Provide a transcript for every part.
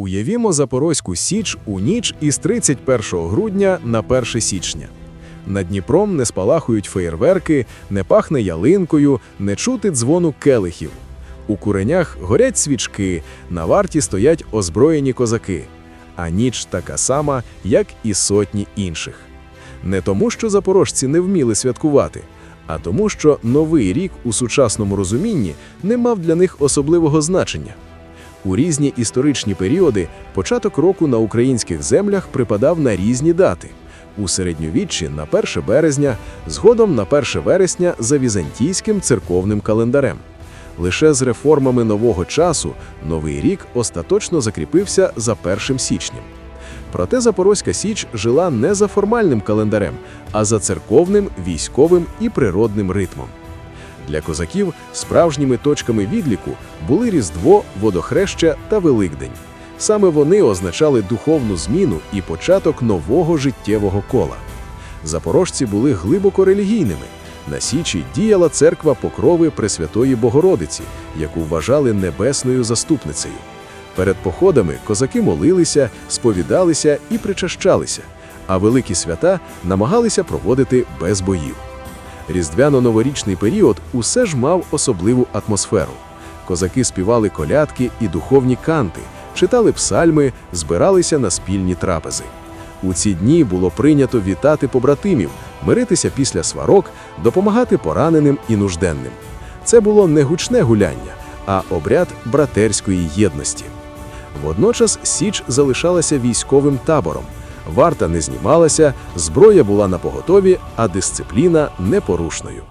Уявімо Запорозьку Січ у ніч із 31 грудня на 1 січня. Над Дніпром не спалахують феєрверки, не пахне ялинкою, не чути дзвону келихів. У куренях горять свічки, на варті стоять озброєні козаки, а ніч така сама, як і сотні інших. Не тому, що запорожці не вміли святкувати, а тому, що новий рік у сучасному розумінні не мав для них особливого значення. У різні історичні періоди початок року на українських землях припадав на різні дати. У середньовіччі на 1 березня, згодом на 1 вересня за візантійським церковним календарем. Лише з реформами нового часу новий рік остаточно закріпився за 1 січнем. Проте Запорозька Січ жила не за формальним календарем, а за церковним, військовим і природним ритмом. Для козаків справжніми точками відліку були Різдво, Водохреща та Великдень. Саме вони означали духовну зміну і початок нового життєвого кола. Запорожці були глибоко релігійними. На Січі діяла церква Покрови Пресвятої Богородиці, яку вважали небесною заступницею. Перед походами козаки молилися, сповідалися і причащалися, а великі свята намагалися проводити без боїв. Різдвяно-новорічний період усе ж мав особливу атмосферу. Козаки співали колядки і духовні канти, читали псальми, збиралися на спільні трапези. У ці дні було прийнято вітати побратимів, миритися після сварок, допомагати пораненим і нужденним. Це було не гучне гуляння, а обряд братерської єдності. Водночас Січ залишалася військовим табором. Варта не знімалася, зброя була на поготові, а дисципліна непорушною.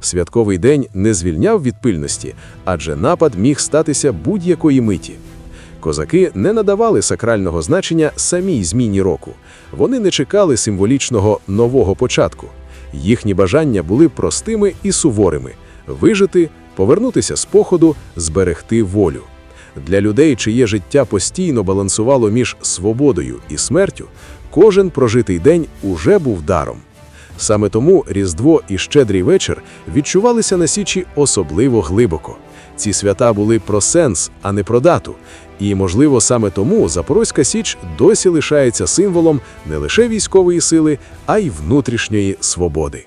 Святковий день не звільняв від пильності, адже напад міг статися будь-якої миті. Козаки не надавали сакрального значення самій зміні року. Вони не чекали символічного нового початку. Їхні бажання були простими і суворими вижити, повернутися з походу, зберегти волю. Для людей, чиє життя постійно балансувало між свободою і смертю, кожен прожитий день уже був даром. Саме тому Різдво і Щедрий вечір відчувалися на Січі особливо глибоко. Ці свята були про сенс, а не про дату. І, можливо, саме тому Запорозька Січ досі лишається символом не лише військової сили, а й внутрішньої свободи.